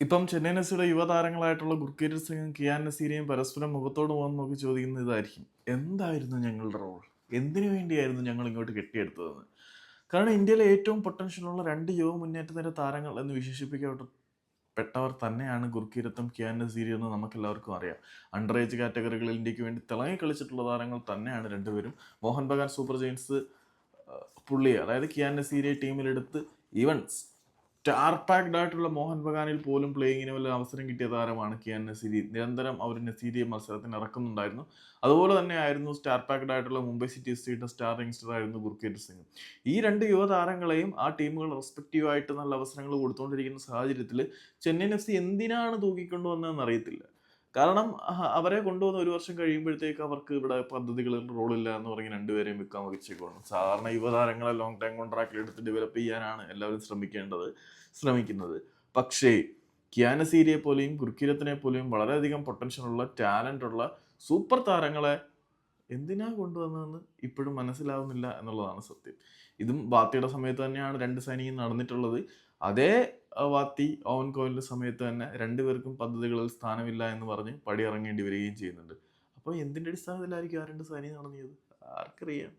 ഇപ്പം ചെന്നൈ നസിയുടെ യുവതാരങ്ങളായിട്ടുള്ള ഗുർക്കീരത് സിംഗും കിയാൻ നസീരയും പരസ്പരം മുഖത്തോട് പോകാൻ നോക്കി ചോദിക്കുന്ന ഇതായിരിക്കും. എന്തായിരുന്നു ഞങ്ങളുടെ റോൾ എന്തിനു വേണ്ടിയായിരുന്നു ഞങ്ങൾ ഇങ്ങോട്ട് കെട്ടിയെടുത്തതെന്ന്? കാരണം ഇന്ത്യയിലെ ഏറ്റവും പൊട്ടൻഷ്യലുള്ള രണ്ട് യുവ മുന്നേറ്റ നിര താരങ്ങൾ എന്ന് വിശേഷിപ്പിക്കപ്പെട്ടവർ തന്നെയാണ് ഗുർക്കീരത്തും കിയാൻ നസീരി എന്ന് നമുക്കെല്ലാവർക്കും അറിയാം. അണ്ടർ ഏജ് കാറ്റഗറികളിൽ ഇന്ത്യയ്ക്ക് വേണ്ടി തിളങ്ങി കളിച്ചിട്ടുള്ള താരങ്ങൾ തന്നെയാണ് രണ്ടുപേരും. മോഹൻ ബഗാൻ സൂപ്പർ ജെയിൻസ് പുള്ളിയെ അതായത് കിയാൻ നസീരിയെ ടീമിലെടുത്ത് ഈവൻ സ്റ്റാർ പാക്ഡ് ആയിട്ടുള്ള മോഹൻ ബഗാനിൽ പോലും പ്ലേയിങ്ങിന് വല്ല അവസരം കിട്ടിയ താരമാണ് കിയാൻ നസീരി. നിരന്തരം അവർ നസീരിയെ മത്സരത്തിന് ഇറക്കുന്നുണ്ടായിരുന്നു. അതുപോലെ തന്നെ ആയിരുന്നു സ്റ്റാർ പാക്ഡ് ആയിട്ടുള്ള മുംബൈ സിറ്റി എഫ് സിയുടെ സ്റ്റാർ ആയിരുന്നു ഗുർക്കേറ്റ് സിംഗ് ഈ രണ്ട് യുവതാരങ്ങളെയും ആ ടീമുകൾ റെസ്പെക്റ്റീവായിട്ട് നല്ല അവസരങ്ങൾ കൊടുത്തുകൊണ്ടിരിക്കുന്ന സാഹചര്യത്തിൽ ചെന്നൈയിൻ എഫ് സി എന്തിനാണ് തൂക്കിക്കൊണ്ടുവന്നതെന്ന് അറിയത്തില്ല. കാരണം അവരെ കൊണ്ടുവന്ന് ഒരു വർഷം കഴിയുമ്പോഴത്തേക്ക് അവർക്ക് ഇവിടെ പദ്ധതികളിൽ റോളില്ല എന്ന് പറഞ്ഞ് രണ്ടുപേരെയും വിൽക്കാൻ വെച്ചേക്കാണ് സാധാരണ യുവതാരങ്ങളെ ലോങ് ടൈം കോൺട്രാക്റ്റിൽ എടുത്ത് ഡെവലപ്പ് ചെയ്യാനാണ് എല്ലാവരും ശ്രമിക്കേണ്ടത് ശ്രമിക്കുന്നത്. പക്ഷേ കിയാനസീരിയെ പോലെയും ഗുർക്കിരത്തിനെ പോലെയും വളരെയധികം പൊട്ടൻഷ്യൽ ഉള്ള ടാലന്റ് ഉള്ള സൂപ്പർ താരങ്ങളെ എന്തിനാ കൊണ്ടുവന്നതെന്ന് ഇപ്പോഴും മനസ്സിലാവുന്നില്ല എന്നുള്ളതാണ് സത്യം. ഇതും ബാത്തിയുടെ സമയത്ത് തന്നെയാണ് രണ്ട് സൈനികം നടന്നിട്ടുള്ളത്. അതേ വാത്തി ഓവൻ കോയിലിന്റെ സമയത്ത് തന്നെ രണ്ടുപേർക്കും പദ്ധതികളിൽ സ്ഥാനമില്ല എന്ന് പറഞ്ഞ് പടി ഇറങ്ങേണ്ടി വരികയും ചെയ്യുന്നുണ്ട്. അപ്പോൾ എന്തിന്റെ അടിസ്ഥാനത്തിലായിരിക്കും ആ രണ്ട് സൈനികം നടന്നത് ആർക്കറിയാം.